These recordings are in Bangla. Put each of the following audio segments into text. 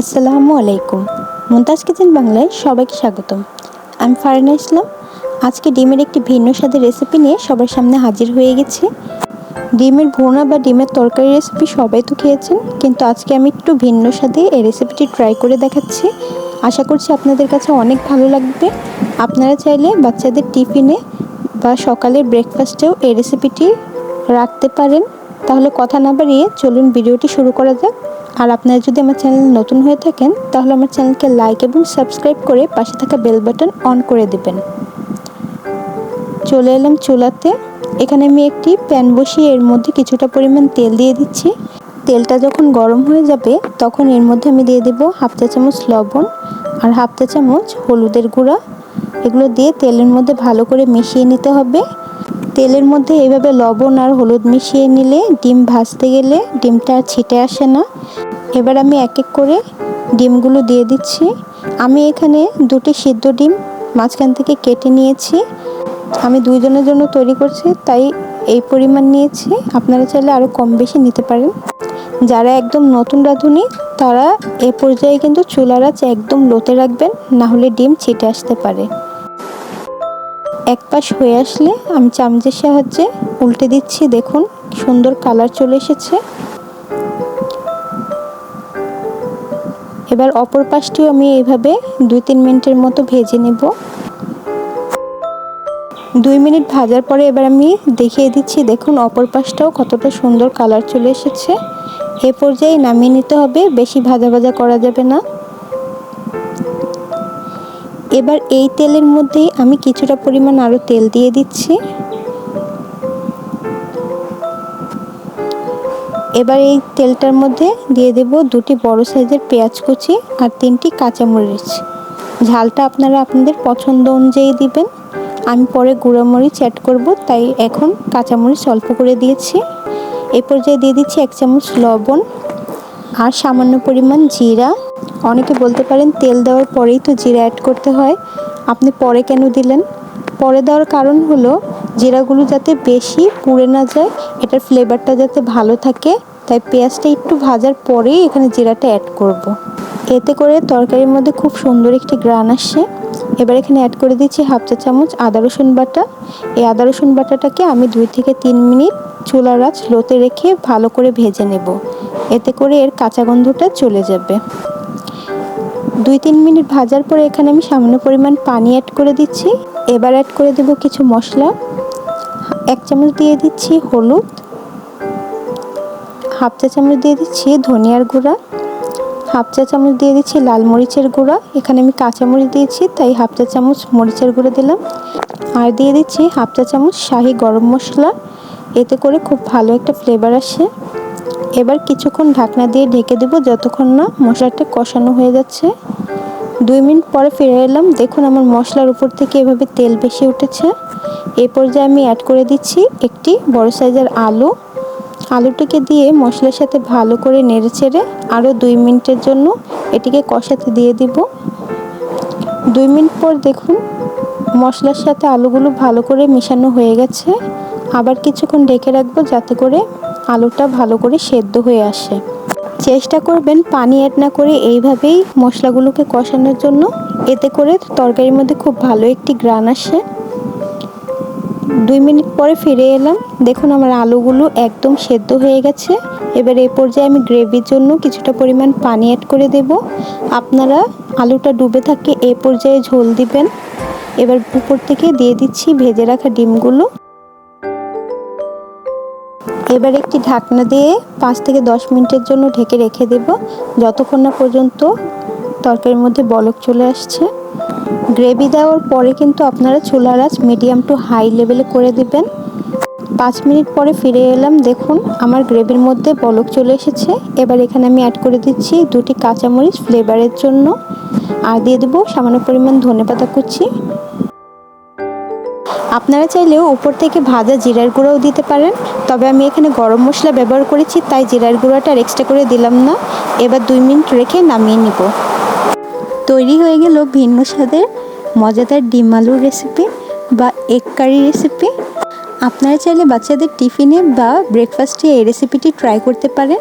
আসসালামু আলাইকুম। মুমতাজ কিচেন বাংলায় সবাইকে স্বাগতম। আমি ফারিনা ইসলাম। আজকে ডিমের একটি ভিন্ন স্বাদের রেসিপি নিয়ে সবার সামনে হাজির হয়ে গেছি। ডিমের ভুনা বা ডিমের তরকারি রেসিপি সবাই তো খেয়েছেন, কিন্তু আজকে আমি একটু ভিন্ন স্বাদে এই রেসিপিটি ট্রাই করে দেখাচ্ছি। আশা করছি আপনাদের কাছে অনেক ভালো লাগবে। আপনারা চাইলে বাচ্চাদের টিফিনে বা সকালের ব্রেকফাস্টেও এই রেসিপিটি রাখতে পারেন। তাহলে কথা না বাড়িয়ে চলুন ভিডিওটি শুরু করা যাক। আর আপনারা যদি আমার চ্যানেল নতুন হয়ে থাকেন, তাহলে আমার চ্যানেলকে লাইক এবং সাবস্ক্রাইব করে পাশে থাকা বেল বাটন অন করে দেবেন। চলে এলাম চুলাতে। এখানে আমি একটি প্যান বসিয়ে এর মধ্যে কিছুটা পরিমাণ তেল দিয়ে দিচ্ছি। তেলটা যখন গরম হয়ে যাবে, তখন এর মধ্যে আমি দিয়ে দেব হাফ চা চামচ লবণ আর হাফ চা চামচ হলুদের গুঁড়া। এগুলো দিয়ে তেলের মধ্যে ভালো করে মিশিয়ে নিতে হবে। তেলের মধ্যে এইভাবে লবণ আর হলুদ মিশিয়ে নিলে ডিম ভাজতে গেলে ডিমটা ছিটে আসে না। এবার আমি এক এক করে ডিমগুলো দিয়ে দিচ্ছি। আমি এখানে দুটি সিদ্ধ ডিম মাঝখান থেকে কেটে নিয়েছি। আমি দুইজনের জন্য তৈরি করছি, তাই এই পরিমাণ নিয়েছি। আপনারা চাইলে আরও কম বেশি নিতে পারেন। যারা একদম নতুন রাঁধুনি, তারা এ পর্যায়ে কিন্তু চুলার একদম লোতে রাখবেন, না হলে ডিম ছিটে আসতে পারে। এক পাশ হয়ে আসলে আমি চামচের সাহায্যে উল্টে দিচ্ছি, দেখুন সুন্দর কালার চলে এসেছে। এবার অপর পাশটিও আমি এইভাবে দুই তিন মিনিটের মতো ভেজে নেব। দুই মিনিট ভাজার পরে এবার আমি দেখিয়ে দিচ্ছি, দেখুন, অপর পাশটাও কতটা সুন্দর কালার চলে এসেছে। এ পর্যায়ে নামিয়ে নিতে হবে, বেশি ভাজা ভাজা করা যাবে না। এবার এই তেলের মধ্যেই আমি কিছুটা পরিমাণ আরও তেল দিয়ে দিচ্ছি। এবার এই তেলটার মধ্যে দিয়ে দেব দুটি বড় সাইজের পেঁয়াজ কুচি আর তিনটি কাঁচামরিচ। ঝালটা আপনারা আপনাদের পছন্দ অনুযায়ী দিবেন। আমি পরে গুঁড়োমরিচ অ্যাড করব, তাই এখন কাঁচামরিচ অল্প করে দিয়েছি। এ পর্যায়ে দিয়ে দিচ্ছি এক চামচ লবণ আর সামান্য পরিমাণ জিরা। অনেকে বলতে পারেন তেল দেওয়ার পরেই তো জিরা অ্যাড করতে হয়। আপনি পরে কেন দিলেন? পরে দেওয়ার কারণ হলো জিরাগুলো যাতে বেশি পুড়ে না যায়, এটার ফ্লেভারটা যাতে ভালো থাকে, তাই পেঁয়াজটা একটু ভাজার পরেই এখানে জিরাটা অ্যাড করব। এতে করে তরকারির মধ্যে খুব সুন্দর একটি গ্রান আসে। এবার এখানে অ্যাড করে দিচ্ছি হাফ চা চামচ আদা রসুন বাটা। এই আদা রসুন বাটাটাকে আমি দুই থেকে তিন মিনিট চুলার আঁচ লোতে রেখে ভালো করে ভেজে নেব। এতে করে এর কাঁচা গন্ধটা চলে যাবে। দুই তিন মিনিট ভাজার পরে এখানে আমি সামান্য পরিমাণ পানি অ্যাড করে দিচ্ছি। এবার অ্যাড করে দেব কিছু মশলা। এক চামচ দিয়ে দিচ্ছি হলুদ। হাফ চা চামচ দিয়ে দিচ্ছি ধনিয়ার গুঁড়া। হাফ চা চামচ দিয়ে দিচ্ছি লাল মরিচের গুঁড়া। এখানে আমি কাঁচামরিচ দিয়েছি, তাই হাফ চা চামচ মরিচের গুঁড়ো দিলাম। আর দিয়ে দিচ্ছি হাফ চা চামচ শাহি গরম মশলা। এতে করে খুব ভালো একটা ফ্লেভার আসে। এবার কিছুক্ষণ ঢাকনা দিয়ে ঢেকে দেবো যতক্ষণ না মশলাটা কষানো হয়ে যাচ্ছে। দুই মিনিট পরে ফিরে এলাম। দেখুন আমার মশলার উপর থেকে এভাবে তেল বেশি উঠেছে। এই পর্যায়ে আমি অ্যাড করে দিচ্ছি একটি বড় সাইজের আলু। আলুটিকে দিয়ে মশলার সাথে ভালো করে নেড়ে চেড়ে আরও দুই মিনিটের জন্য এটিকে কষাতে দিয়ে দিব। দুই মিনিট পর দেখুন মশলার সাথে আলুগুলো ভালো করে মিশানো হয়ে গেছে। আবার কিছুক্ষণ ঢেকে রাখব যাতে করে আলুটা ভালো করে সেদ্ধ হয়ে আসে। চেষ্টা করবেন পানি অ্যাড না করে এইভাবেই মশলাগুলোকে কষানোর জন্য। এতে করে তরকারির মধ্যে খুব ভালো একটি গ্রান আসে। দুই মিনিট পরে ফিরে এলাম। দেখুন আমার আলুগুলো একদম সেদ্ধ হয়ে গেছে। এবার এ পর্যায়ে আমি গ্রেভির জন্য কিছুটা পরিমাণ পানি অ্যাড করে দেব। আপনারা আলুটা ডুবে থাকে এ পর্যায়ে ঝোল দিবেন। এবার উপর থেকে দিয়ে দিচ্ছি ভেজে রাখা ডিমগুলো। এবার একটি ঢাকনা দিয়ে পাঁচ থেকে দশ মিনিটের জন্য ঢেকে রেখে দেব। যতক্ষণ না পর্যন্ত তরকারির মধ্যে বলক চলে আসছে। গ্রেভি দেওয়ার পরে কিন্তু আপনারা চুলার আঁচ মিডিয়াম টু হাই লেভেলে করে দিবেন। পাঁচ মিনিট পরে ফিরে এলাম। দেখুন, আমার গ্রেভির মধ্যে বলক চলে এসেছে। এবার এখানে আমি অ্যাড করে দিচ্ছি দুটি কাঁচামরিচ ফ্লেভারের জন্য। আর দিয়ে দেবো সামান্য পরিমাণ ধনেপাতা কুচি। আপনারা চাইলেও উপর থেকে ভাজা জিরার গুঁড়োও দিতে পারেন, তবে আমি এখানে গরম মশলা ব্যবহার করেছি, তাই জিরার গুঁড়োটা এক্সট্রা করে দিলাম না। এবার দুই মিনিট রেখে নামিয়ে নিব। তৈরি হয়ে গেল ভিন্ন স্বাদের মজাদার ডিম আলুর রেসিপি বা এগ কারি রেসিপি আপনারা চাইলে বাচ্চাদের টিফিনে বা ব্রেকফাস্টে এই রেসিপিটি ট্রাই করতে পারেন।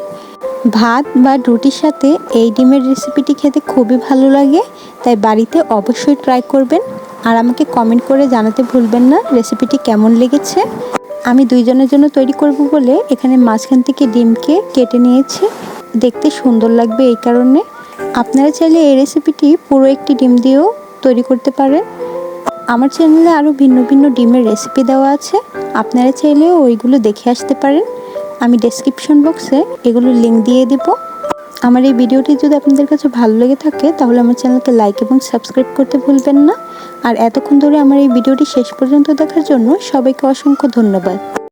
ভাত বা রুটির সাথে এই ডিমের রেসিপিটি খেতে খুবই ভালো লাগে, তাই বাড়িতে অবশ্যই ট্রাই করবেন। আর আমাকে কমেন্ট করে জানাতে ভুলবেন না রেসিপিটি কেমন লেগেছে? আমি দুইজনের জন্য তৈরি করব বলে এখানে মাঝখান থেকে ডিমকে কেটে নিয়েছি। দেখতে সুন্দর লাগবে এই কারণে। আপনারা চাইলে এই রেসিপিটি পুরো একটি ডিম দিয়েও তৈরি করতে পারেন। আমার চ্যানেলে আরও ভিন্ন ভিন্ন ডিমের রেসিপি দেওয়া আছে। আপনারা চাইলেও ওইগুলো দেখে আসতে পারেন। আমি ডেসক্রিপশন বক্সে এগুলো লিঙ্ক দিয়ে দেব। আমার এই ভিডিওটি যদি আপনাদের কাছে ভালো লেগে থাকে, তাহলে আমার চ্যানেলকে লাইক এবং সাবস্ক্রাইব করতে ভুলবেন না। আর এতক্ষণ ধরে আমার এই ভিডিওটি শেষ পর্যন্ত দেখার জন্য সবাইকে অসংখ্য ধন্যবাদ।